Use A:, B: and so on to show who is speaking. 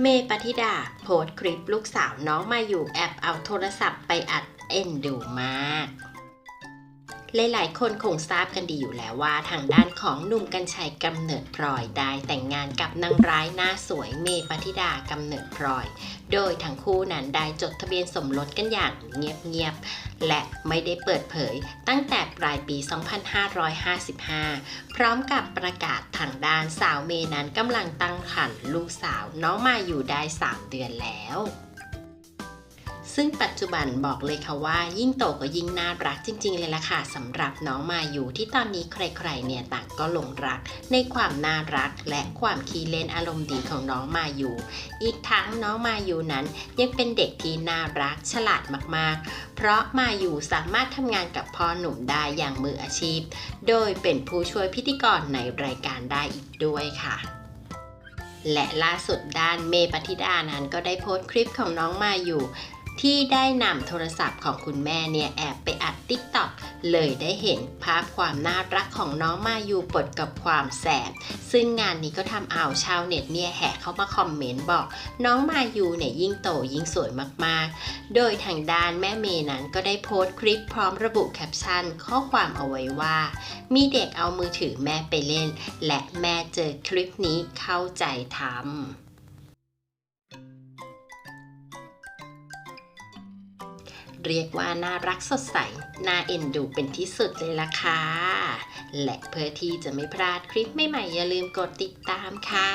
A: เมย์ปฏิดา โพสคลิปลูกสาวน้องมาอยู่แอบเอาโทรศัพท์ไปอัดเอ็นดูมาก หลายๆ คนคงทราบกันดีอยู่แล้วว่าทางด้านของหนุ่มกัญชัยกำเนิดพลอยได้แต่งงานกับนางร้ายหน้าสวยเมย์ปฏิดากำเนิดพลอย โดยทั้งคู่นั้นได้จดทะเบียนสมรสกันอย่างเงียบๆและไม่ได้เปิดเผยตั้งแต่ปลายปี 2555 พร้อมกับประกาศทางด้านสาวเมย์นั้นกำลังตั้งครรภ์ลูกสาวน้องมาอยู่ได้ 3 เดือนแล้ว ซึ่งปัจจุบันบอกเลยค่ะว่า ยิ่งโตก็ยิ่งน่ารักจริง ๆ เลยล่ะค่ะสำหรับน้องมาอยู่ที่ตอนนี้ใครๆเนี่ยต่างก็หลงรัก ในความน่ารักและความขี้เล่นอารมณ์ดีของน้องมาอยู่ อีกทั้งน้องมาอยู่นั้นยังเป็นเด็กที่น่ารักฉลาดมากๆ เพราะมาอยู่สามารถทำงานกับพ่อหนุ่มได้อย่างมืออาชีพ โดยเป็นผู้ช่วยพิธีกรในรายการได้อีกด้วยค่ะและล่าสุดด้านเมย์ปฏิดานั้นก็ได้โพสต์คลิปของน้องมาอยู่ ที่ได้นำโทรศัพท์ของคุณแม่เนี่ยแอบไปอัดติ๊กต็อกเลยได้เห็นภาพความน่ารักของน้องมาอยู่ปนกับความแสบ ซึ่งงานนี้ก็ทำเอาชาวเน็ตเนี่ยแห่เข้ามาคอมเมนต์บอก น้องมายูเนี่ยยิ่งโตยิ่งสวยมากๆ โดยทางด้านแม่เมย์นั้นก็ได้โพสต์คลิปพร้อมระบุแคปชั่น ข้อความเอาไว้ว่า มีเด็กเอามือถือแม่ไปเล่น และแม่เจอคลิปนี้เข้าใจทำ เรียกว่าน่ารักสดใส น่าเอ็นดูเป็นที่สุดเลยล่ะค่ะ และเพื่อที่จะไม่พลาดคลิปใหม่ๆอย่าลืมกดติดตามค่ะ